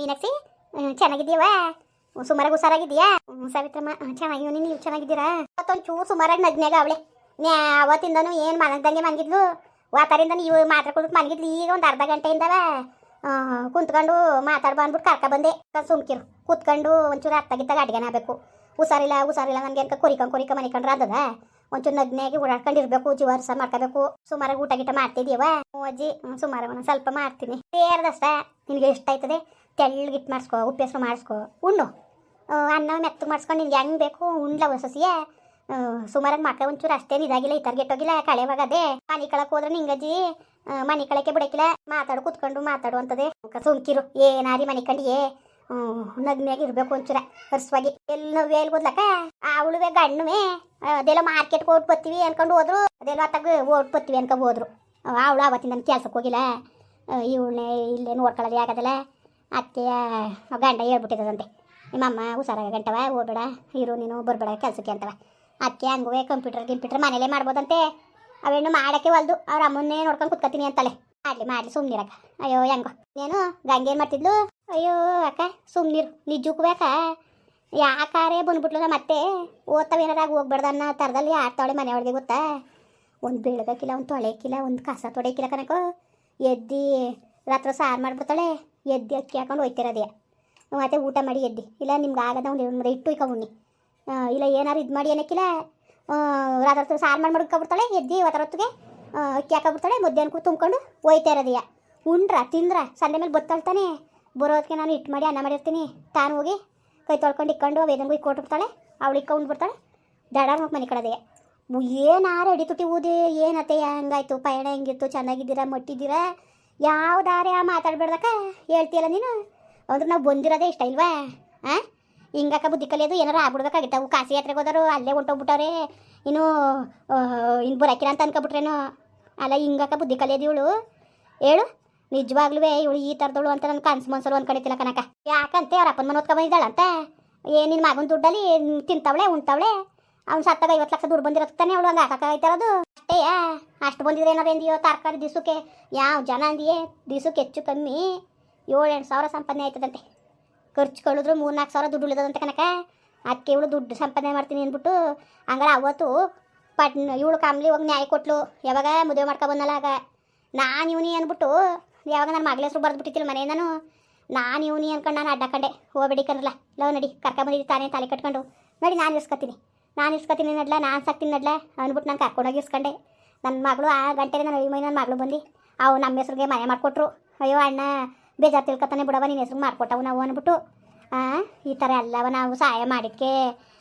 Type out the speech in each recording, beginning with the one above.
ಮೀನಾಕ್ಷಿ ಚೆನ್ನಾಗಿದ್ದೀವಾ ಸುಮಾರಾಗಿ ಹುಷಾರಾಗಿದ್ದೀಯಾ? ಸವಿತ್ರಮ್ಮ ನೀನು ನೀವು ಚೆನ್ನಾಗಿದ್ದೀರಾ? ಮತ್ತೊಂದು ಚೂರು ಸುಮಾರಾಗಿ ನಗ್ನಾಗ ಅವಳೆ. ನ್ಯಾ, ಅವತ್ತಿಂದನು ಏನು ಮಲಗ್ದಂಗೆ ಮಲಗಿದ್ಲು? ವಾತಾರಿಂದ ನೀವು ಮಾತಾಡ್ಕೊಳಕ್ಕೆ ಮಲಗಿದ್ಲು, ಈಗ ಒಂದು ಅರ್ಧ ಗಂಟೆ ಇಂದವ ಕುಂತ್ಕೊಂಡು ಮಾತಾಡ್ಬ ಅಂದ್ಬಿಟ್ಟು ಕರ್ಕ ಬಂದೆ. ಸುಮ್ಕಿರು. ಕೂತ್ಕೊಂಡು ಒಂಚೂರು ಅತ್ತಾಗಿತ್ತಾಗ ಅಡ್ಗೆನ ಆಗಬೇಕು. ಹುಷಾರಿಲ್ಲ ಹುಷಾರಿಲ್ಲ ನನಗೆ ಅನ್ಕ ಕೊರಿಕೊಂಡು ಕೊರಿಕ ಮನಿಕೊಂಡ್ರೆ ಅದದ? ಒಂಚೂರು ನಗ್ನಾಗಿ ಓಡಾಡ್ಕೊಂಡು ಇರ್ಬೇಕು ಜೀವರ್ಸ ಮಾಡ್ಕೋಬೇಕು. ಸುಮಾರಾಗಿ ಊಟ ಗಿಟ ಮಾಡ್ತಿದ್ದೀವ ಅಜ್ಜಿ ಸುಮಾರು ಸ್ವಲ್ಪ ಮಾಡ್ತೀನಿ. ಸೇರ್ದಷ್ಟ ನಿನಗೆ ಎಷ್ಟು ಆಯ್ತದೆ? ತೆಳ್ಳಗಿಟ್ಟು ಮಾಡಿಸ್ಕೊ ಉಪ್ಪು ಹೆಸರು ಮಾಡಿಸ್ಕೊ, ಉಣ್ಣು. ಅನ್ನ ಮೆತ್ತಗೆ ಮಾಡಿಸ್ಕೊಂಡು ನಿನ್ಗೆ ಹೆಂಗೆ ಬೇಕು ಉಂಡ್ಲ ಹೊಸಸಿಯೇ ಸುಮಾರಾಗಿ ಮಕ್ಕ ಒಂಚೂರು ಅಷ್ಟೇನು ಇದಾಗಿಲ್ಲ, ಈ ಹೋಗಿಲ್ಲ ಕಳೆವಾಗ ಅದೇ ಮನೆ ಕಳಕ್ ಹೋದ್ರೆ ನಿಂಗಜ್ಜಿ ಮನೆ ಕಳಕ್ಕೆ ಬಿಡಕ್ಕಿಲ್ಲ ಮಾತಾಡು ಕುತ್ಕೊಂಡು ಮಾತಾಡು ಅಂತದೆ. ಸುಮ್ಕಿರು, ಏನಾರಿ ಮನೆ ಕಂಡಿಯೇ ನಗ್ನಾಗಿ ಇರಬೇಕು ಒಂಚೂರ, ಹರ್ಸವಾಗಿ. ಎಲ್ಲಿ ಎಲ್ಲಿ ಆ ಅವಳುವೆ ಗಣ್ಣುವೆ ಅದೆಲ್ಲ ಮಾರ್ಕೆಟ್ಗೆ ಓಟ್ ಬರ್ತೀವಿ ಅನ್ಕೊಂಡು ಹೋದ್ರು. ಅದೆಲ್ಲ ಅತ್ತಾಗ ಓಟ್ ಬರ್ತೀವಿ ಅನ್ಕೊಂಡು ಹೋದ್ರು. ಅವಳು ಅವತ್ತಿಂದ ಕೆಲ್ಸಕ್ಕೆ ಹೋಗಿಲ್ಲ. ಇವಳನ್ನೇ ಇಲ್ಲೇ ನೋಡ್ಕೊಳ್ಳೋದು ಆಗದಲ್ಲ. ಅತ್ತೆಯ ಗಂಡ ಹೇಳ್ಬಿಟ್ಟಿದಂತೆ ನಿಮ್ಮಮ್ಮ ಹುಷಾರಾಗ ಗಂಟವ ಹೋಗ್ಬೇಡ ಇರು, ನೀನು ಬರ್ಬೇಡ, ಕೆಲಸಕ್ಕೆ ಅಂತವ ಅತ್ತೆ ಹಂಗುವೆ ಕಂಪ್ಯೂಟರ್, ಗಿಂಪ್ಯೂಟರ್ ಮನೇಲೇ ಮಾಡ್ಬೋದಂತೆ. ಅವೇನು ಮಾಡೋಕ್ಕೆ ಹೊಲ್ದು ಅವ್ರ ಅಮ್ಮನ್ನೇ ನೋಡ್ಕೊಂಡು ಕುತ್ಕತ್ತೀನಿ ಅಂತಾಳೆ. ಮಾಡಲಿ ಮಾಡಲಿ, ಸುಮ್ನಿರಕ್ಕ. ಅಯ್ಯೋ, ಹೆಂಗೋ. ನೀನು ಏನು ಮಾಡ್ತಿದ್ಲು? ಅಯ್ಯೋ, ಅಕ್ಕ, ಸುಮ್ನಿರು. ನಿಜಕ್ಕೂ ಬೇಕ ಯಾಕಾರೆ ಬಂದ್ಬಿಟ್ಲು ನಮ್ಮ ಮತ್ತೆ ಓದ್ತಾವೇನಾರಾಗ ಹೋಗ್ಬಾರ್ದು ಅನ್ನೋ ಥರದಲ್ಲಿ ಆಡ್ತಾವಳೆ ಮನೆ ಗೊತ್ತಾ? ಒಂದು ಬೆಳಗಕ್ಕಿಲ್ಲ ಒಂದು ತೊಳೆಯಕ್ಕಿಲ್ಲ ಒಂದು ಕಸ ತೊಳೆಯಕ್ಕಿಲ್ಲ ಕನಕೋ ಎದ್ದಿ ರಾತ್ರಿ ಸಾರು ಮಾಡ್ಬಿಡ್ತಾಳೆ. ಎದ್ದಿ ಅಕ್ಕಿ ಹಾಕೊಂಡು ಹೋಯ್ತಿರೋದೇ ಮತ್ತೆ ಊಟ ಮಾಡಿ ಎದ್ದಿ. ಇಲ್ಲ, ನಿಮ್ಗೆ ಆಗದ ಒಂದು ಇಟ್ಟು ಇಕ್ಕೊಂಬುಣ್ಣಿ ಇಲ್ಲ, ಏನಾರು ಇದು ಮಾಡಿ ಏನಕ್ಕಿಲ್ಲ ರಾತ್ರಿ ಸಾರು ಮಾಡಿ ಮಡ್ಕೊಬಿಡ್ತಾಳೆ ಎದ್ದಿ ಹೊತ್ತಿಗೆ ಅಕ್ಕಿ ಹಾಕೊಬಿಡ್ತಾಳೆ ಮಧ್ಯಾಹ್ನಕ್ಕೂ ತುಂಬ್ಕೊಂಡು ಹೋಯ್ತಾ ಇರೋದೆಯ ಉಂಡ್ರ, ತಿಂದ್ರ, ಸಂಡೆ ಮೇಲೆ ಬತ್ತಾಳ್ತಾನೆ ಬರೋದಕ್ಕೆ ನಾನು ಇಟ್ಟು ಮಾಡಿ ಅನ್ನ ಮಾಡಿರ್ತೀನಿ. ತಾನು ಹೋಗಿ ಕೈ ತೊಳ್ಕೊಂಡು ಇಕ್ಕೊಂಡು ವೇದನ್ಗೂ ಇಕ್ಕೊಟ್ಬಿಡ್ತಾಳೆ ಅವಳು ಇಕ್ಕೊಂಡು ಬಿಡ್ತಾಳೆ, ದಡಾರ್ ಮನೆ ಕಡದೆಯ ಏನಾರು ಅಡಿ ತುಟಿ ಊದಿ ಏನತ್ತೆ ಹಂಗಾಯ್ತು, ಪಯಣ ಹೆಂಗಿತ್ತು, ಚೆನ್ನಾಗಿದ್ದೀರಾ, ಮಟ್ಟಿದ್ದೀರಾ? ಯಾವ ದಾರಿ ಮಾತಾಡ್ಬೇಡ್ದಕ್ಕ ಹೇಳ್ತೀಯಲ್ಲ ನೀನು? ಅಂದ್ರೆ ನಾವು ಬಂದಿರೋದೇ ಇಷ್ಟ ಇಲ್ವಾ? ಹಾಂ ಹಿಂಗಕ್ಕ ಬುದ್ಧಿ ಕಲಿಯೋದು ಏನಾರು ಆಗ್ಬಿಡ್ಬೇಕಾಗಿತ್ತು ಅವು ಕಾಸಿ ಯಾತ್ರೆಗೆ ಹೋದರು ಅಲ್ಲೇ ಹೊಂಟೋಗ್ಬಿಟ್ಟವ್ರೆ. ಇನ್ನು ಇನ್ನು ಬರೋಕಿಲ್ಲ ಅಂತ ಅನ್ಕೊಬಿಟ್ರೇನು? ಅಲ್ಲ, ಹಿಂಗಕ್ಕ ಬುದ್ಧಿ ಕಲಿಯೋದು ಇವಳು. ಹೇಳು. ನಿಜವಾಗ್ಲೂ ಇವಳು ಈ ಥರದವಳು ಅಂತ ನನ್ನ ಕನ್ಸು ಮನ್ಸರು ಅಂದ್ಕೊಂಡಿತ್ತಿಲ್ಲ ಕನಕ ಯಾಕಂತೆ ಅವ್ರ ಅಪ್ಪನ ಮನೆ ಓದ್ಕೊಂಬಂದಿದ್ದಾಳಂತ ಏ ನಿನ್ನ ಮಗನ ದುಡ್ಡಲ್ಲಿ ತಿಂತಾವಳೆ, ಉಣ್ತಾವಳೆ? ಅವ್ನು ಸತ್ತಾಗ ಐವತ್ತು ಲಕ್ಷ ದುಡ್ಡು ಬಂದಿರತ್ತಾನೆ ಅವಳು ಹಂಗೆ ಹಾಕಾಯ್ತಿರೋದು ಅಷ್ಟೇ ಅಷ್ಟು ಬಂದಿದ್ರೆ ಏನಾರು ಎಂದಿಯೋ ತರಕಾರಿ ದಿವಸಕ್ಕೆ. ಯಾವ ಜನ ಅಂದಿಯೇ? ದಿವಸಕ್ಕೆ ಹೆಚ್ಚು ಕಮ್ಮಿ ಏಳು ಎಂಟು ಸಾವಿರ ಸಂಪಾದನೆ ಆಯ್ತದಂತೆ. ಖರ್ಚು ಕಳಿದ್ರು ಮೂರು ನಾಲ್ಕು ಸಾವಿರ ದುಡ್ಡು ಉಳಿದದಂತೆ ಕನಕ ಅದಕ್ಕೆ ಇವಳು ದುಡ್ಡು ಸಂಪಾದನೆ ಮಾಡ್ತೀನಿ ಅಂದ್ಬಿಟ್ಟು ಹಂಗಾರೆ ಅವತ್ತು ಪಟ್ನ ಇವಳು ಕಾಮ್ಲಿ ಹೋಗಿ ನ್ಯಾಯ ಕೊಟ್ಲು. ಯಾವಾಗ ಮದುವೆ ಮಾಡ್ಕೊ ಬಂದಲ್ಲ ಆಗ. ನಾನು ಇವನಿ ಅಂದ್ಬಿಟ್ಟು ಯಾವಾಗ ನನ್ನ ಮಗಳ ಹೆಸರು ಬರೆದ್ಬಿಟ್ಟಿತ್ತಿಲ್ಲ ಮನೆ ನಾನು ನಾನು ಇವನಿ ಅನ್ಕೊಂಡು ನಾನು ಅಡ್ಡಕಂಡೆ ಹೋಗಬೇಡಿ ಕನ್ರಲ್ಲ ಲವ್ ನಡಿ ಕರ್ಕೊಂಬಂದಿದ್ದು ತಾನೇ ತಲೆ ಕಟ್ಕೊಂಡು. ನೋಡಿ, ನಾನು ಇಸ್ಕೊತೀನಿ ನಾನು ಇಸ್ಕೊತೀನಿ ನಡ್ಲ, ನಾನು ಸಾಕ್ತೀನಿ ನಡ್ಲ ಅಂದ್ಬಿಟ್ಟು ನಾನು ಕರ್ಕೊಂಡೋಗಿ ಇಸ್ಕೊಂಡೆ ನನ್ನ ಮಗಳು ಆ ಗಂಟೆಗೆ ನನ್ನ ಮೈ ನನ್ನ ಮಗಳು ಬಂದು. ಅವು ನಮ್ಮ ಹೆಸ್ರಿಗೆ ಮನೆ ಮಾಡಿಕೊಟ್ರು. ಅಯ್ಯೋ ಅಣ್ಣ ಬೇಜಾರು ತಿಳ್ಕೊತಾನೆ ಬಿಡವ ನಿನ್ನ ಹೆಸ್ರು ಮಾಡಿಕೊಟ್ಟವು ನಾವು ಅಂದ್ಬಿಟ್ಟು ಈ ಥರ ಎಲ್ಲವ ನಾವು ಸಹಾಯ ಮಾಡಿದ್ಕೆ,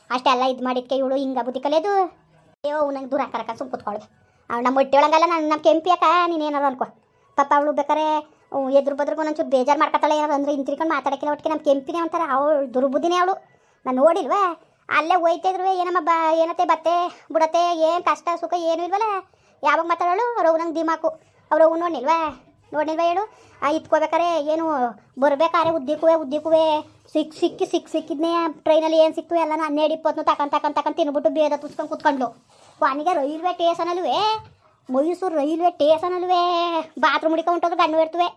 ಅಷ್ಟೆಲ್ಲ ಇದು ಮಾಡಿದ್ಕೆ ಇವಳು ಹಿಂಗೆ ಬುದ್ಧಿ ಕಲಿಯೋದು. ಅಯ್ಯೋ ನಂಗೆ ದೂರ ಕರಕ ಸುಮ್ ಕೂತ್ಕೊಳ್ಳೋದು ಅವ್ಳು ನಮ್ಮ ಹೊಟ್ಟೆ ಒಳಗಲ್ಲ, ನಾನು ನಮ್ಮ ಕೆಂಪಿ ಅಕ್ಕ ಏನಾರು ಅನ್ಕೋ. ಪಾಪ ಅವಳು ಬೇಕಾರೆ ಎದುರು ಬದ್ರಿಗೂ ಒಂಚೂರು ಬೇಜಾರು ಮಾಡ್ಕೊತಾಳೆ, ಏನಾರು ಅಂದ್ರೆ ಹಿಂತಿರ್ಕೊಂಡು ಮಾತಾಡೋಕ್ಕಿಲ್ಲ, ಒಟ್ಟಿಗೆ ನಮ್ಮ ಕೆಂಪಿನೇ ಅಂತಾರೆ ಅವಳು ದುರ್ಬುದ್ಧಿನೇ ಅವಳು. ನಾನು ನೋಡಿಲ್ವಾ, ಅಲ್ಲೇ ಹೋಯ್ತಿದ್ರು ಏನಮ್ಮ ಬ, ಏನತ್ತೆ ಬತ್ತೆ, ಬಿಡತ್ತೆ, ಏನು ಕಷ್ಟ ಸುಖ ಏನೂ ಇಲ್ವಲ್ಲ. ಯಾವಾಗ ಮಾತಾಡೋಳು? ಅವ್ರವ್ ನಂಗೆ ದಿಮಾಕು ಅವ್ರವ್ ನೋಡಿಲ್ವಾ ನೋಡಿಲ್ವಾ ಹೇಳು? ಆ, ಇತ್ಕೋಬೇಕಾರೆ ಏನು ಬರಬೇಕಾರೆ ಉದ್ದಿಕುವೆ ಉದ್ದಿಕುವೆ. ಸಿಕ್, ಸಿಕ್ಕಿ, ಸಿಕ್, ಸಿಕ್ಕಿದ್ನೇ ಟ್ರೈನಲ್ಲಿ ಏನು ಸಿಕ್ತು? ಎಲ್ಲ ಹನ್ನೆರಡು ಇಪ್ಪತ್ತು ತಕೊಂಡು ತಕೊಂಡು ತಿನ್ಬಿಟ್ಟು ಬೇದ ತುಸ್ಕೊಂಡು ಕುತ್ಕೊಂಡ್ಲು ಕೊನೆಗೆ ರೈಲ್ವೆ ಟೇಷನ್ ಅಲ್ವೇ? ಮೈಸೂರು ರೈಲ್ವೆ ಟೇಷನ್ ಅಲ್ವೇ? ಬಾತ್ರೂಮ್ ಹುಡಿಕೊಂಡು ಹೊಂಟೋದ್ರು ಗಣ್ಣು ಇರ್ತವೆ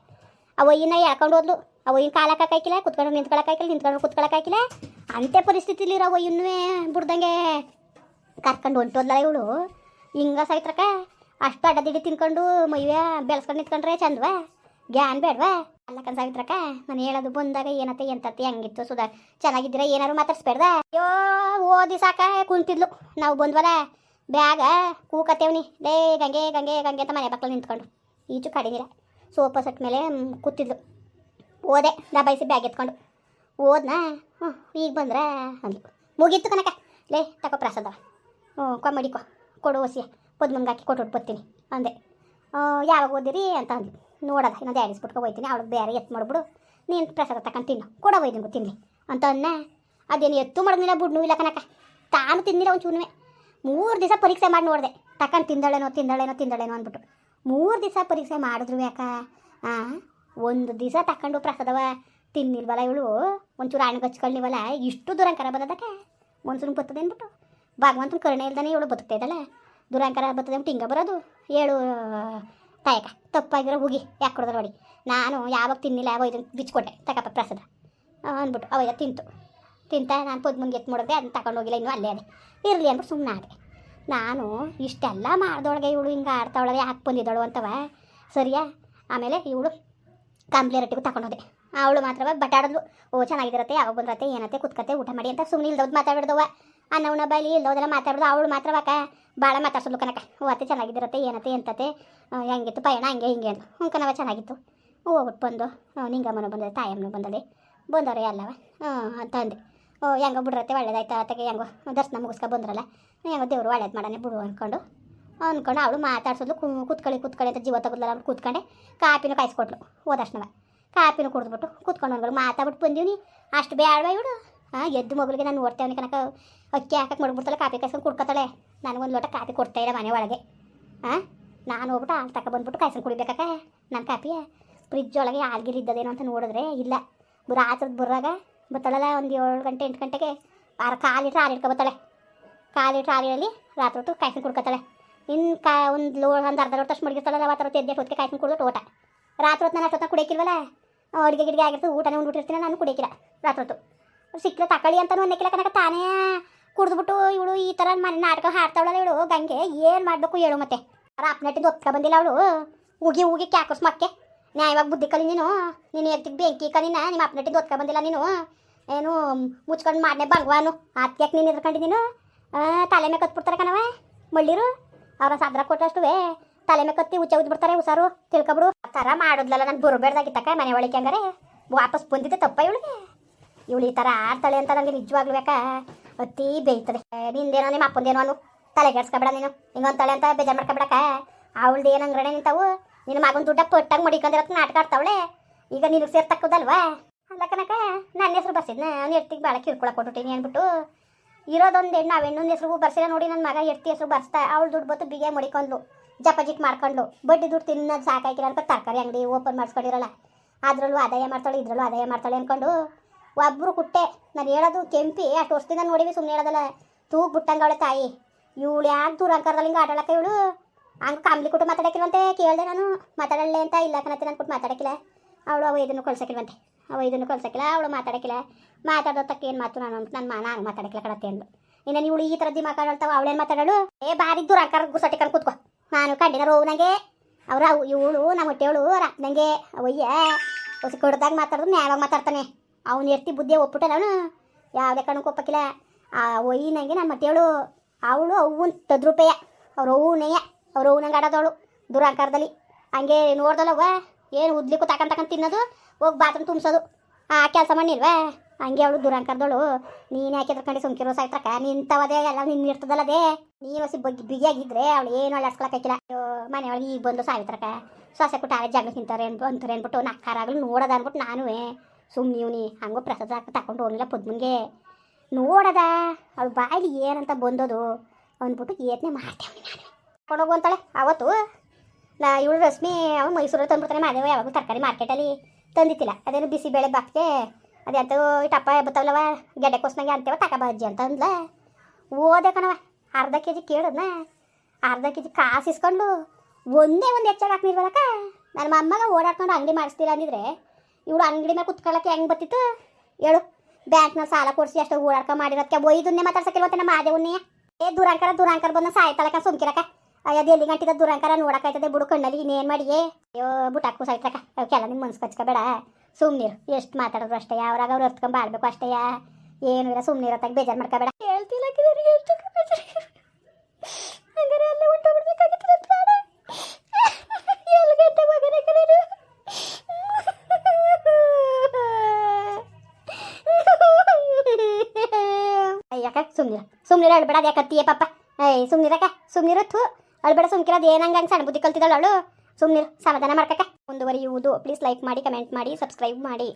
ಅವಯ್ಯನ ಎಳ್ಕೊಂಡು ಹೋದ್ಲು. ಅವಯ್ಯನ ಕಾಲಕ್ಕೆ ಹಾಕಿಲ್ಲ ಕುತ್ಕೊಂಡು ನಿಂತ್ಕೊಳಕ್ಕೆ ಹಾಕಿಲ್ಲ ನಿಂತ್ಕೊಂಡು ಕುತ್ಕೊಳಕ್ಕೆ ಹಾಕಿಲ್ಲ ಅಂತೆ ಪರಿಸ್ಥಿತಿಲಿರೋ ಅವಯ್ಯನ್ನೇ ಬಿಡ್ದಂಗೆ. ಕರ್ಕೊಂಡು ಹೊಂಟೋದ್ಲ ಇವಳು. ಹಿಂಗ ಸೈತ್ರಕ ಅಷ್ಟು ಅಡ್ಡದಿಡ್ಡಿ ತಿನ್ಕೊಂಡು ಮೈವೆ ಬೆಳೆಸ್ಕೊಂಡು ನಿಂತ್ಕೊಂಡ್ರೆ ಚಂದವಾ ಗ್ಯಾನ್ ಬೇಡವಾ? ಅಲ್ಲಕ್ಕನ್ ಸಾವಿತ್ರಕ್ಕ ನಾನು ಹೇಳೋದು ಬಂದಾಗ ಏನತ್ತೆ, ಎಂತತ್ತೆ, ಹಂಗಿತ್ತು ಸುಧಾ ಚೆನ್ನಾಗಿದ್ದೀರಾ ಏನಾರು ಮಾತಾಡ್ಸ್ಬೇಡ್ದ? ಅಯ್ಯೋ, ಓದಿ ಸಾಕ, ಕುಂತಿದ್ಲು. ನಾವು ಬಂದ್ವಲ್ಲ, ಬ್ಯಾಗ ಕೂಕತ್ತೇವ್ನಿ. ಲೇ, ಗಂಗೆ ಗಂಗೆ ಗಂಗೆ ಅಂತ ಮನೆ ಪಕ್ಕದಲ್ಲಿ ನಿಂತ್ಕೊಂಡು. ಈಚು ಕಡಿನಿರ ಸೋಫಾ ಸೆಟ್ ಮೇಲೆ ಕೂತಿದ್ಲು. ಓದೆ ದಬಾಯಿಸಿ ಬ್ಯಾಗ್ ಎತ್ಕೊಂಡು. ಓದ್ನಾ? ಹ್ಞೂ ಈಗ ಬಂದ್ರೆ? ಅಂದ್ಲು. ಮುಗೀತು ಕನಕ ಲೇ, ತಕೋ ಪ್ರಸಾದ. ಹ್ಞೂ ಕೊಮ್ಮಡಿಕೊ ಕೊಡು ಒಸಿಯ ಪದ್ಮಂಗೆ ಹಾಕಿ ಕೊಟ್ಟು ಬರ್ತೀನಿ ಅಂದೆ. ಯಾವಾಗ ಓದಿರಿ ಅಂತ ಅಂದ್ಲು. ನೋಡೋದ, ಇನ್ನೊಂದು ಎರಡು ಹೋಯ್ತೀನಿ, ಅವಳಿಗೆ ಬೇರೆ ಎತ್ತು ಮಾಡ್ಬಿಡು. ನೀನು ಪ್ರಸಾದ ತಗೊಂಡು ತಿನ್ನು, ಕೊಡ ಒಯ್ದು ತಿನ್ನಿ ಅಂತ ಅನ್ನ ಅದೇನು ಎತ್ತು ಮಾಡಿದ್ನಿಲ್ಲ ಬುಡ್ನು ಇಲ್ಲ ಕನಕ ತಾನು ತಿಂದಿಲ್ಲ ಒಂದು ಚೂನುವೆ ಮೂರು ದಿವಸ ಪರೀಕ್ಷೆ ಮಾಡಿ ನೋಡಿದೆ, ತಕೊಂಡು ತಿಂದಳೇನೋ ತಿಂದಳೇನೋ ತಿಂದಳೇನೋ ಅಂದ್ಬಿಟ್ಟು. ಮೂರು ದಿವಸ ಪರೀಕ್ಷೆ ಮಾಡಿದ್ರು ಯಾಕ ಒಂದು ದಿವಸ ತಕೊಂಡು ಪ್ರಸಾದವ ತಿನ್ನಿಲ್ವಲ್ಲ ಇವಳು? ಒಂಚೂರು ಹಣ್ಣು ಹಚ್ಕೊಳ್ಳಿವಲ್ಲ ಇಷ್ಟು ದೂರ ಕರ ಬರೋದಕ್ಕೆ? ಮನ್ಸೂನ್ ಬರ್ತದೆ ಅಂದ್ಬಿಟ್ಟು ಭಗವಂತನ ಕರುಣೆ ಇಲ್ದಾನೆ ಇವಳು ಬದುಕ್ತಾ ಇದ್ದಲ್ಲ ದುರಂಕರ ಬರ್ತದೆ ಟಿಂಗ ಬರೋದು. ಹೇಳು, ತಾಯಕ, ತಪ್ಪಾಗಿರೋ ಹೋಗಿ ಯಾಕೆ ಕೊಡೋದ್ರ ನೋಡಿ. ನಾನು ಯಾವಾಗ ತಿನ್ನಿಲ್ಲ, ಯಾವಾಗ ಇದನ್ನು ಬಿಚ್ಕೊಟ್ಟೆ ತಕಪ್ಪ, ಪ್ರಸಾದ. ಅಂದ್ಬಿಟ್ಟು ಅವಯ್ಯ ತಿಂತು. ತಿಂತ ನಾನು ಪೊದ್ ಮುಂದೆ ಎತ್ತು ಮಾಡೋದೆ ಅದನ್ನ ತಗೊಂಡು ಹೋಗಿಲ್ಲ, ಇನ್ನೂ ಅಲ್ಲೇ ಅದೇ ಇರಲಿ ಅಂದ್ಬಿಟ್ಟು ಸುಮ್ಮನೆ ಆದೆ. ನಾನು ಇಷ್ಟೆಲ್ಲ ಮಾಡ್ದೊಳಗೆ ಇವಳು ಹಿಂಗೆ ಆಡ್ತಾವಳಗೆ ಯಾಕೆ ಬಂದಿದ್ದಳು ಅಂತವ? ಸರಿಯಾ? ಆಮೇಲೆ ಇವಳು ಕಂಬ್ಲಿ ರೊಟ್ಟಿಗೂ ತಗೊಂಡೋದೆ ಅವಳು ಮಾತ್ರ ಬಟಾಡದ್ಲು. ಓ ಚೆನ್ನಾಗಿರತ್ತೆ ಯಾವಾಗ ಬಂದ್ರತ್ತೆ, ಏನತ್ತೆ, ಕುತ್ಕತ್ತೆ, ಊಟ ಮಾಡಿ ಅಂತ ಸುಮ್ಮನೆ ಇಲ್ದವ್ದು ಮಾತಾಡಿದವ ಅನ್ನ ಉಣ ಬೈಲಿ ಇಲ್ಲೋದ್ರೆ ಮಾತಾಡೋದು, ಅವಳು ಮಾತ್ರವಾಕ ಭಾಳ ಮಾತಾಡ್ಸೋದು ಕನಕ ಓತೆ ಚೆನ್ನಾಗಿದ್ದಿರತ್ತೆ, ಏನತ್ತೆ ಎಂತತೆ ಹೆಂಗಿತ್ತು ಪಯಣ, ಹಂಗೆ, ಹಿಂಗೆ ಅಂತ ಹ್ಞೂ ಕನವ ಚೆನ್ನಾಗಿತ್ತು. ಹೋಗ್ಬಿಟ್ಟು ಬಂದು. ನಿಂಗಮ್ಮನ ಬಂದದೆ, ತಾಯಮ್ಮನ ಬಂದದೆ ಬಂದವ್ರೆ ಎಲ್ಲವ ಹಾಂ ಅಂತ ಓ, ಹೆಂಗೋ ಬಿಡ್ರತ್ತೆ, ಒಳ್ಳೇದಾಯ್ತು? ಆತಗೆ ಹೆಂಗೋ ದರ್ಶನ ಮುಗಿಸ್ಕೊ ಬಂದ್ರಲ್ಲ. ಹೆಂಗೋ ದೇವರು ಒಳ್ಳೇದು ಮಾಡಾನೆ ಬಿಡು ಅಂದ್ಕೊಂಡು ಅಂದ್ಕೊಂಡು ಅವಳು ಮಾತಾಡ್ಸೋದು ಕೂತ್ಕೊಳ್ಳಿ ಕೂತ್ಕೊಳ್ಳಿ ಅಂತ ಜೀವ ತಗೋದಲ್ಲ ಅವ್ಳು ಕೂತ್ಕೊಂಡೆ. ಕಾಪಿನೂ ಕಾಯಿಸ್ಕೊಟ್ಲು. ಹೋದರ್ಶನವ ಕಾಪಿನೂ ಕುಡಿದ್ಬಿಟ್ಟು ಕೂತ್ಕೊಂಡು ಅನ್ಗಳು ಮಾತಾಡ್ಬಿಟ್ಟು ಬಂದೀವಿ ಅಷ್ಟು ಬೇಡವ ಇವಳು? ಹಾಂ ಎದ್ದು ಮಗಳಿಗೆ ನಾನು ನೋಡ್ತೇವನಿ ಕನಕ ಅಕ್ಕಿ ಹಾಕಕ್ಕೆ ಮಡ್ಬಿಡ್ತಾಳೆ ಕಾಪಿ ಕಾಯ್ಸ್ಕೊಂಡು ಕುಡ್ಕೊತಾಳೆ. ನನಗೊಂದು ಲೋಟ ಕಾಪಿ ಕೊಡ್ತಾ ಇಲ್ಲ ಮನೆ ಒಳಗೆ. ಹಾಂ ನಾನು ಹೋಗ್ಬಿಟ್ಟು ಹಾಲು ತಕ ಬಂದ್ಬಿಟ್ಟು ಕಾಯ್ಸ್ಕೊಂಡು ಕುಡಿಬೇಕಾಕ? ನನ್ನ ಕಾಫಿ ಫ್ರಿಜ್ ಒಳಗೆ ಹಾಲ್ಗಿಲ್ ಇದ್ದದೇನೋ ಅಂತ ನೋಡಿದ್ರೆ ಇಲ್ಲ. ರಾತ್ರಿ ಬರುವಾಗ ಬರ್ತಾಳಲ್ಲ ಒಂದು ಏಳು ಗಂಟೆ, ಎಂಟು ಗಂಟೆಗೆ ಆರು ಕಾಲು ಲೀಟ್ರ್ ಹಾಲು ಇಟ್ಕೊಬತ್ತಾಳೆ ಕಾಲು ಲೀಟ್ರ್ ಹಾಲಿನಲ್ಲಿ ರಾತ್ರಿ ಹೊತ್ತು ಕಾಯ್ಸ್ಕೊಂಡು ಕುಡ್ಕೊತಾಳೆ. ಇನ್ನು ಕಾ, ಒಂದು ಲೋ, ಒಂದು ಅರ್ಧ ಲೋಟ ಅಷ್ಟು ಮಡಗಿರ್ತಾಳಲ್ಲ, ಅವತ್ತು ಎದ್ದೆ ಹೊತ್ತಿಗೆ ಕಾಯ್ಕೊಂಡು ಕುಡಿದು ಊಟ. ರಾತ್ರಿ ಹೊತ್ತು ನಾನು ಅಷ್ಟೊತ್ತ ಕುಡಿಯಕ್ಕಿಲ್ವಲ್ಲ ಅಡುಗೆ ಗಿಡಿಗೆ ಆಗಿರ್ತದೆ, ಊಟನೇ ಉಂಡ್ಬಿಟ್ಟಿರ್ತೀನಿ, ನಾನು ಕುಡಿಯಕ್ಕಿಲ್ಲ ರಾತ್ರಿ ಹೊತ್ತು. ಸಿಕ್ಕರೆ ತಕೊಳ್ಳಿ ಅಂತಲೂ ಅನ್ನಕ್ಕಿಲ್ಲ ಕನಕ ತಾನೇ ಕುಡಿದ್ಬಿಟ್ಟು ಇವಳು ಈ ಥರ ಮನೆ ನಾಟಕ ಹಾಡ್ತಾವಳಲ್ಲ ಇವಳು, ಗಂಗೆ ಏನು ಮಾಡಬೇಕು ಹೇಳು ಮತ್ತೆ. ಅವ್ರ ಅಪ್ಪನಟ್ಟಿದ್ದು ಒಪ್ಕ ಬಂದಿಲ್ಲ ಅವಳು. ಉಗಿ ಉಗಿ ಕ್ಯಾಕರ್ಸ್ ಮಕ್ಕೆ. ನ್ಯಾಯವಾಗಿ ಬುದ್ಧಿ ಕಲಿ ನೀನು. ನೀನು ಎತ್ತಿಗೆ ಬೆಂಕಿ ಕಲಿನ, ನಿಮ್ಮ ಅಪ್ನಟ್ಟಿದ್ದು ಒತ್ಕ ಬಂದಿಲ್ಲ ನೀನು. ಏನು ಮುಚ್ಕೊಂಡು ಮಾಡನೆ ಬಂಗ್ವಾನು. ಅದಕ್ಕೆ ನೀನು ಎದ್ರಕೊಂಡು ನೀನು. ತಲೆ ಮೇಲೆ ಕತ್ಬಿಡ್ತಾರೆ ಕಣವ ಮಳ್ಳಿರು. ಅವ್ರ ಸಾದ್ರ ಕೊಟ್ಟಷ್ಟುವೆ. ತಲೆ ಮೇಲೆ ಕತ್ತಿ ಉಚ್ಚ ಬಿಡ್ತಾರೆ ಹುಷಾರು. ತಿಳ್ಕೊಬಿಡು ಆ ಥರ ಮಾಡೋದ್ಲಲ್ಲ ನಾನು ಬರಬೇಡ್ದಾಗಿತ್ತಕ್ಕ ಮನೆ ಒಳಗೆ ಹಂಗಾರೆ. ವಾಪಸ್ ಬಂದಿದ್ದೆ ತಪ್ಪ ಇವಳಿಗೆ. ಇವಳು ಈ ಥರ ಆಡ್ತಾಳೆ ಅಂತ ನನಗೆ ನಿಜವಾಗ್ಲೂ ಬೇಕಾ ಅತಿ ಬೇಯ್ತದೆ. ನಿಂದೇನೋ ನಿಮ್ಮ ಅಪ್ಪಂದೇನೋ ಅನು ತಲೆ ಕೆಡ್ಸ್ಕೊಬೇಡ ನೀನು. ಹಿಂಗೊಂತಾಳೆ ಅಂತ ಬೇಜಾರು ಮಾಡ್ಕೊಬೇಡಕ್ಕ. ಅವಳ್ದು ಏನಂಗ್ರಡೆ ನಿಂತಾವು? ನಿನ್ನ ಮಗನ ದುಡ್ಡ ಪಟ್ಟಾಗ ಮಡಿಕೊಂಡಿರತ್ತ ನಾಟಕ ಆಡ್ತಾವಳೆ? ಈಗ ನಿನಗೆ ಸೇರ್ತಕ್ಕದಲ್ವಾ ಅಲ್ಲ ಕನಕ ನನ್ನ ಹೆಸರು ಬರ್ಸಿದ್ನ. ಅವ್ನು ಎತ್ತಿಗೆ ಭಾಳ ಕಿರ್ಕೊಳ ಕೊಟ್ಬಿಟ್ಟಿನಿ ಅಂದ್ಬಿಟ್ಟು ಇರೋದೊಂದು ಹೆಣ್ಣು, ಆ ಹೆಣ್ಣೊಂದು ಹೆಸರು ಬರ್ಸಿಲ್ಲ ನೋಡಿ ನನ್ನ ಮಗ ಎತ್ತಿ ಹೆಸರು ಬರ್ಸ್ತಾ ಅವಳು ದುಡ್ಡು ಬತ್ತು ಬಿಗೆ ಮಡಿಕೊಂಡ್ಲು. ಜಪಜಿಟ್ ಮಾಡ್ಕೊಂಡ್ಲು. ಬಡ್ಡಿ ದುಡ್ಡು ತಿನ್ನೋದು ಸಾಕಾಯ್ಕಿಲ್ಲ ಅಂತ ತರಕಾರಿ ಅಂಗಡಿ ಓಪನ್ ಮಾಡಿಸ್ಕೊಂಡಿರಲ್ಲ. ಅದರಲ್ಲೂ ಆದಾಯ ಮಾಡ್ತಾಳೆ, ಇದರಲ್ಲೂ ಆದಾಯ ಮಾಡ್ತಾಳೆ ಅಂದ್ಕೊಂಡು ಒಬ್ರು ಕುಟ್ಟೆ. ನಾನು ಹೇಳೋದು ಕೆಂಪಿ, ಅಷ್ಟು ವರ್ಷದಿಂದ ನೋಡಿವಿ ಸುಮ್ಮನೆ ಹೇಳೋದಲ್ಲ. ತೂಗ್ ಬಿಟ್ಟಂಗವಳೆ ತಾಯಿ. ಇವಳು ಯಾಕೆ ದೂರ ಅಂಕರ್ದಲ್ಲಿ ಹಿಂಗೆ ಆಟಾಡಕ್ಕೆ ಇವಳು? ಹಂಗೆ ಕಾಮ್ಲಿ ಕೊಟ್ಟು ಮಾತಾಡಕ್ಕಿಲ್ವಂತೆ ಕೇಳಿದೆ ನಾನು. ಮಾತಾಡಲ್ಲೇ ಅಂತ ಇಲ್ಲ ಕಣತ್ತೆ ಕೊಟ್ಟು ಮಾತಾಡಕ್ಕಿಲ್ಲ ಅವಳು ಅವ ಇದನ್ನು ಕಳ್ಸಕ್ಕಿಲ್ವಂತೆ ಅವ ಇದನ್ನು ಕಳ್ಸಕ್ಕಿಲ್ಲ ಅವಳು ಮಾತಾಡಕ್ಕಿಲ್ಲ ಮಾತಾಡೋತಕ್ಕೆ ಏನು ಮಾತು ನಾನು ಅಂತ ನನ್ನ ಮಾ ನಾನು ಮಾತಾಡಕ್ಕಿಲ್ಲ ಕಣತ್ತೆ ಅಂದ್ಲು. ಇನ್ನು ಇವಳು ಈ ಥರದ್ದು ಮಾತಾಡಲ್ತಾವ ಅವಳೇನು ಮಾತಾಡೋಳು? ಏ, ಬಾರಿ ದೂರ ಅಂಕರ ಗುಸಟಿಕೊಂಡು ಕೂತ್ಕೋ. ನಾನು ಕಂಡಿನ ರೋವು ನಂಗೆ. ಅವ್ರ ಇವಳು, ನಮ್ಮ ಹೊಟ್ಟೆವಳು ನಂಗೆ. ಅವಯ್ಯ ಹೊಸ ಕೊಡ್ದಾಗ ಮಾತಾಡಿದ್ರು ನ್ಯಾಯವಾಗಿ ಮಾತಾಡ್ತಾನೆ. ಅವ್ನು ಎರ್ತಿ ಬುದ್ಧಿ ಒಪ್ಪಿಟ್ಟಲ್ಲ ಅವನು? ಯಾವುದೇ ಕಾರಣಕ್ಕೂ ಒಪ್ಪಕ್ಕಿಲ್ಲ. ಆ ಒಯ್ಯಿನಂಗೆ ನಮ್ಮ ಮಟ್ಟೆವಳು ಅವಳು ಅವ್ವನ್ ತದ್ರೂಪೆಯ ಅವ್ರ ಅವ್ರು ಅವ್ರ ಅವ್ವನಂಗೆ ಆಡೋದವಳು ದುರಾಂಕಾರದಲ್ಲಿ. ಹಂಗೆ ನೋಡ್ದಲ್ಲವ್ವ ಏನು ಉದ್ಲಿಕ್ಕೂ ತಕೊಂಡ್ ತಿನ್ನೋದು, ಹೋಗಿ ಬಾತ್ರೂಮ್ ತುಂಬಿಸೋದು. ಆ ಕೆಲಸ ಮಾಡಿಲ್ವಾ ಹಂಗೆ ಅವಳು ದುರಾಂಕಾರದವಳು. ನೀನು ಯಾಕೆ ಕಂಡು ಸುಮ್ಕಿರೋ ಸಾಯ್ತಕ್ಕ? ನಿಂತವದೇ, ಎಲ್ಲ ನಿನ್ನ ಇರ್ತದಲ್ಲದೇ. ನೀನು ಹಸಿ ಬಗ್ಗೆ ಬಿಗಿಯಾಗಿದ್ರೆ ಅವಳು ಏನು ಅಳ್ಳಾಡ್ಸ್ಕೊಳಕ್ಕಾಗಿಲ್ಲ ಮನೆಯೊಳಗೆ ಈಗ ಬಂದು ಸಾವಿತ್ರಕ್ಕ. ಸೊಸೆ ಕೊಟ್ಟು ಜಗಳ ತಿಂತಾರೆ ಅಂತ ಅಂತಾರೆ ಅಂದ್ಬಿಟ್ಟು ನಕ್ಕಾರಾಗಲು ನೋಡೋದು ಅಂದ್ಬಿಟ್ಟು ನಾನು ಸುಮ್ಮನೆ ಇವನಿ ಹಂಗೋ ಪ್ರಸಾದ ತಗೊಂಡು ಹೋಗಿಲ್ಲ ಪದ್ಮನ್ಗೆ. ನೋಡದ, ಅವಳು ಬಾಯಿಲಿ ಏನಂತ ಬಂದೋದು ಅಂದ್ಬಿಟ್ಟು ಏತ್ನೆ ಮಾಡ್ತೇವೆ ನಾನು. ಅಂತಾಳೆ. ಅವತ್ತು ನಾ ಇವಳು ರಶ್ಮಿ ಅವ ಮೈಸೂರಲ್ಲಿ ತಂದ್ಬಿಡ್ತಾನೆ ಮಾದೇವ ಯಾವಾಗಲೂ ತರಕಾರಿ ಮಾರ್ಕೆಟಲ್ಲಿ ತಂದಿತ್ತಿಲ್ಲ. ಅದೇನು ಬಿಸಿಬೇಳೆ ಬಾಕ್ತೆ ಅದೆಂತ ಟಪ್ಪ ಬತ್ತವಲ್ಲವ ಗೆಡ್ಡೆ ಕೋಸ್ನಂಗೆ ಅಂತೇವ ಬಜ್ಜಿ ಅಂತ ಅಂದ್ಲ ಓದೆ ಕಣವ ಅರ್ಧ ಕೆ ಜಿ ಕೇಳದ್ನ. ಅರ್ಧ ಕೆ ಜಿ ಕಾಸು ಇಸ್ಕೊಂಡು ಒಂದೇ ಒಂದು ಹೆಚ್ಚಾಗಿ ಹಾಕ್ನಿರ್ವಲ್ಲಕ್ಕ ನನ್ನ ಮೊಮ್ಮಗ ಓಡಾಡ್ಕೊಂಡು ಅಂಗಡಿ ಮಾಡಿಸ್ತಿಲ್ಲ ಅಂದಿದ್ರೆ ಇವಳು ಅಂಗಡಿ ಮೇಲೆ ಕುತ್ಕೊಳ್ಳೋಕೆ ಹೆಂಗೆ ಬತ್ತಿತ್ತು? ಹೇಳು. ಬ್ಯಾಂಕ್ನಲ್ಲಿ ಸಾಲ ಕೊಡಿಸಿ ಅಷ್ಟು ಓಡಾಡ್ಕ ಮಾಡಿರೋದಕ್ಕೆ ಒಯ್ದನ್ನೇ ಮಾತಾಡ್ಸಕ್ಕಿಲ್ವತ್ತೆ ನಮ್ಮ ಮಾದೇವನ್ನೇ? ಏ, ದುರಾಂಕರ ದುರಾಂಕರ ಬಂದ ಸಾಯ್ತಲಕ ಸುಮ್ಕಿರಕ ಅಯ್ಯದು ಎಲ್ಲಿ ಗಂಟಿದ ದುರಾಂಕರ ನೋಡಕ್ಕಾಯ್ತದೆ ಬಿಡು ಕಣ್ಣಲ್ಲಿ, ಇನ್ನೇನು ಮಾಡಿಯೇ? ಅಯ್ಯೋ, ಬುಟಾಕು ಸಾಯ್ತಲಕ ಅವಕ್ಕೆಲ್ಲ ನಿಮ್ಮ ಮನ್ಸು ಕಚ್ಕೋಬೇಡ ಸುಮ್ನಿರು, ಎಷ್ಟು ಮಾತಾಡೋದು ಅಷ್ಟೇ. ಅವ್ರಾಗ ಅವ್ರು ಅರ್ತ್ಕೊಂಡ್ ಬಾಳ್ಬೇಕು ಅಷ್ಟೇ. ಏನು ಇಲ್ಲ ಸುಮ್ನಿರತ್ತಾಗ ಬೇಜಾರು ಮಾಡ್ಕೋಬೇಡ ಹೇಳ್ತಿಲ್ಲ ಸುಮ್ನಿರ ಸುಮ್ನಿರ ಅಳ್ಬೇಡ ಅದೇ ಕತ್ತಿಯೇ ಪಾಪ. ಏಯ್ ಸುಮ್ನಿರಕ್ಕ ಸುಮ್ನಿರು ಥೂ. ಅಳ್ಬೇಡ ಸುಮ್ಕಿರೋದು ಏನಂಗ ಹಂಗೆ ಸಣ್ಣ ಬುದ್ಧಿ ಕಲ್ತಿದ್ದಾಳು ಅವಳು. ಸುಮ್ನಿರು, ಸಮಾಧಾನ ಮಾಡ್ಕಕ್ಕ. ಮುಂದುವರಿಯುವುದು. ಪ್ಲೀಸ್ ಲೈಕ್ ಮಾಡಿ ಕಮೆಂಟ್ ಮಾಡಿ ಸಬ್ಸ್ಕ್ರೈಬ್ ಮಾಡಿ.